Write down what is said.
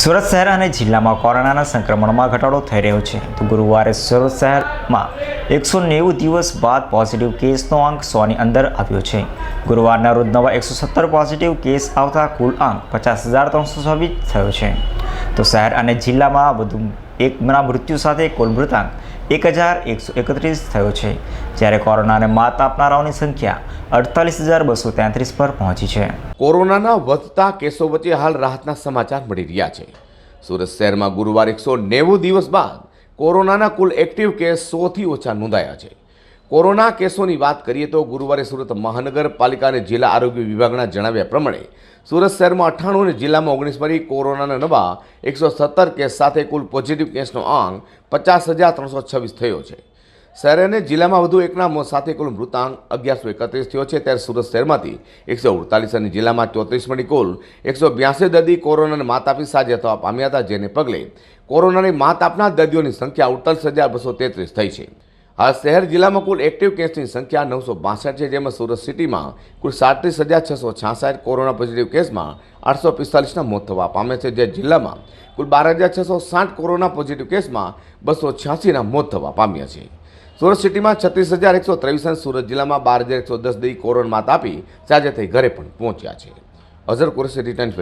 સુરત શહેર અને જિલ્લામાં કોરોનાના સંક્રમણમાં ઘટાડો થઈ રહ્યો છે. તો ગુરુવારે સુરત શહેરમાં એકસો નેવું દિવસ બાદ પોઝિટિવ કેસનો આંક સોની અંદર આવ્યો છે. ગુરુવારના રોજ નવા એકસો સત્તર પોઝિટિવ કેસ આવતા કુલ આંક પચાસ હજાર ત્રણસો છવ્વીસ થયો છે. તો શહેર અને જિલ્લામાં વધુ એકના મૃત્યુ સાથે કુલ મૃતાંક એક હજાર એકસો એકત્રીસ થયો છે, જ્યારે કોરોનાને માત આપનારાઓની સંખ્યા અડતાલીસ હજાર બસો તેત્રીસ પર પહોંચી છે. કોરોનાના વધતા કેસો વચ્ચે હાલ રાહતના સમાચાર મળી રહ્યા છે. સુરત શહેરમાં ગુરુવાર એકસો નેવું દિવસ બાદ કોરોનાના કુલ એક્ટિવ કેસ સોથી ઓછા નોંધાયા છે. કોરોના કેસોની વાત કરીએ તો ગુરુવારે સુરત મહાનગરપાલિકા અને જિલ્લા આરોગ્ય વિભાગના જણાવ્યા પ્રમાણે સુરત શહેરમાં અઠ્ઠાણું અને જિલ્લામાં ઓગણીસ મળી કોરોનાના નવા એકસો સત્તર કેસ સાથે કુલ પોઝિટિવ કેસનો આંક પચાસ હજાર ત્રણસો છવ્વીસ થયો છે. શહેર અને જિલ્લામાં વધુ એકના મોત સાથે કુલ મૃતાંક અગિયારસો એકત્રીસ થયો છે. ત્યારે સુરત શહેરમાંથી એકસો અડતાલીસ અને જિલ્લામાં ચોત્રીસ મળી કુલ એકસો બ્યાસી દર્દી કોરોનાને માત આપી સાજા થવા પામ્યા હતા, જેને પગલે કોરોનાની માત આપનાર દર્દીઓની સંખ્યા અડતાલીસ હજાર બસો તેત્રીસ થઈ છે. હાલ શહેર જિલ્લામાં કુલ એક્ટિવ કેસની સંખ્યા નવસો બાસઠ છે, જેમાં સુરત સિટીમાં કુલ સાડત્રીસ હજાર છસો છાસઠ કોરોના પોઝિટિવ કેસમાં આઠસો પિસ્તાલીસના મોત થવા પામે છે, જે જિલ્લામાં કુલ બાર હજાર છસો સાઠ કોરોના પોઝિટિવ કેસમાં બસો છ્યાસીના મોત થવા પામ્યા છે. સુરત સિટીમાં છત્રીસ હજાર એકસો ત્રેવીસ સુરત જિલ્લામાં બાર હજાર એકસો દસ દી કોરોના માત આપી સાજા થઈ ઘરે પણ પહોંચ્યા છે. અઝર કુરેશી રિટર્ન